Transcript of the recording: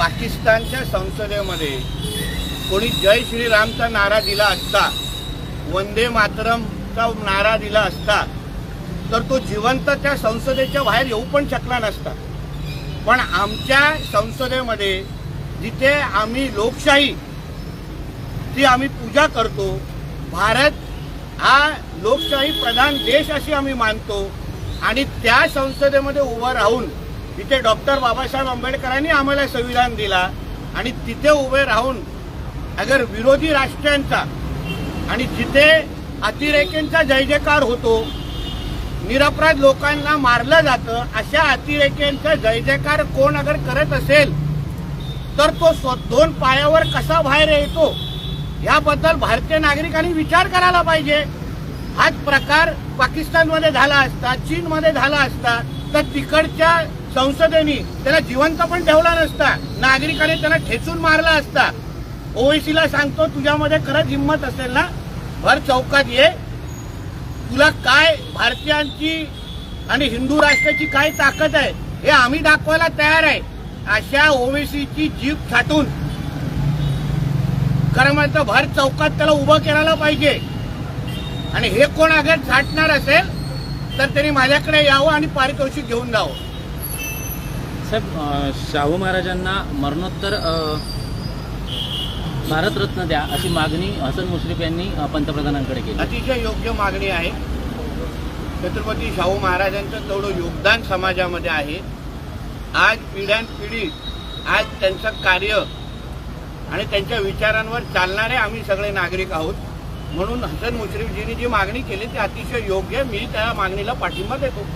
पाकिस्तानच्या संसदेमध्ये कोणी जय श्रीरामचा नारा दिला असता वंदे मातरमचा नारा दिला असता तर तो जिवंत त्या संसदेच्या बाहेर येऊ पण शकला नसता. पण आमच्या संसदेमध्ये जिथे आम्ही लोकशाही ती आम्ही पूजा करतो भारत हा लोकशाही प्रधान देश अशी आम्ही मानतो आणि त्या संसदेमध्ये उभं राहून तिथे डॉक्टर बाबासाहेब आंबेडकरांनी आम्हाला संविधान दिला आणि तिथे उभे राहून अगर विरोधी राष्ट्रांचा आणि जिथे अतिरेक्यांचा जय जयकार होतो निरपराध लोकांना मारलं जातं अशा अतिरेक्यांचा जय जयकार कोण अगर करत असेल तर तो स्व- दोन पायावर कसा बाहेर येतो याबद्दल भारतीय नागरिकांनी विचार करायला पाहिजे. हाच प्रकार पाकिस्तानमध्ये झाला असता चीनमध्ये झाला असता तर तिकडच्या संसदेनी त्याला जिवंत पण ठेवला नसता. नागरिकांनी त्याला ठेचून मारला असता. ओवेसीला सांगतो तुझ्यामध्ये खरंच हिंमत असेल ना? भर चौकात ये. तुला काय भारतीयांची आणि हिंदू राष्ट्राची काय ताकद आहे हे आम्ही दाखवायला तयार आहे. अशा ओवेसीची जीप छाटून. खरं म्हणतं भर चौकात त्याला उभं करायला पाहिजे. आणि हे कोण अगर छाटणार असेल तर त्यांनी माझ्याकडे यावं आणि पारितोषिक घेऊन जावं. साहेब शाहू महाराजांना मरणोत्तर भारतरत्न द्या अशी मागणी हसन मुश्रीफ यांनी पंतप्रधानांकडे केली. अतिशय योग्य मागणी आहे. छत्रपती शाहू महाराजांचं तेवढं योगदान समाजामध्ये आहे. आज पिढ्यानपिढी आज त्यांचं कार्य आणि त्यांच्या विचारांवर चालणारे आम्ही सगळे नागरिक आहोत. म्हणून हसन मुश्रीफजींनी जी मागणी केली ती अतिशय योग्य मी त्या मागणीला पाठिंबा देतो.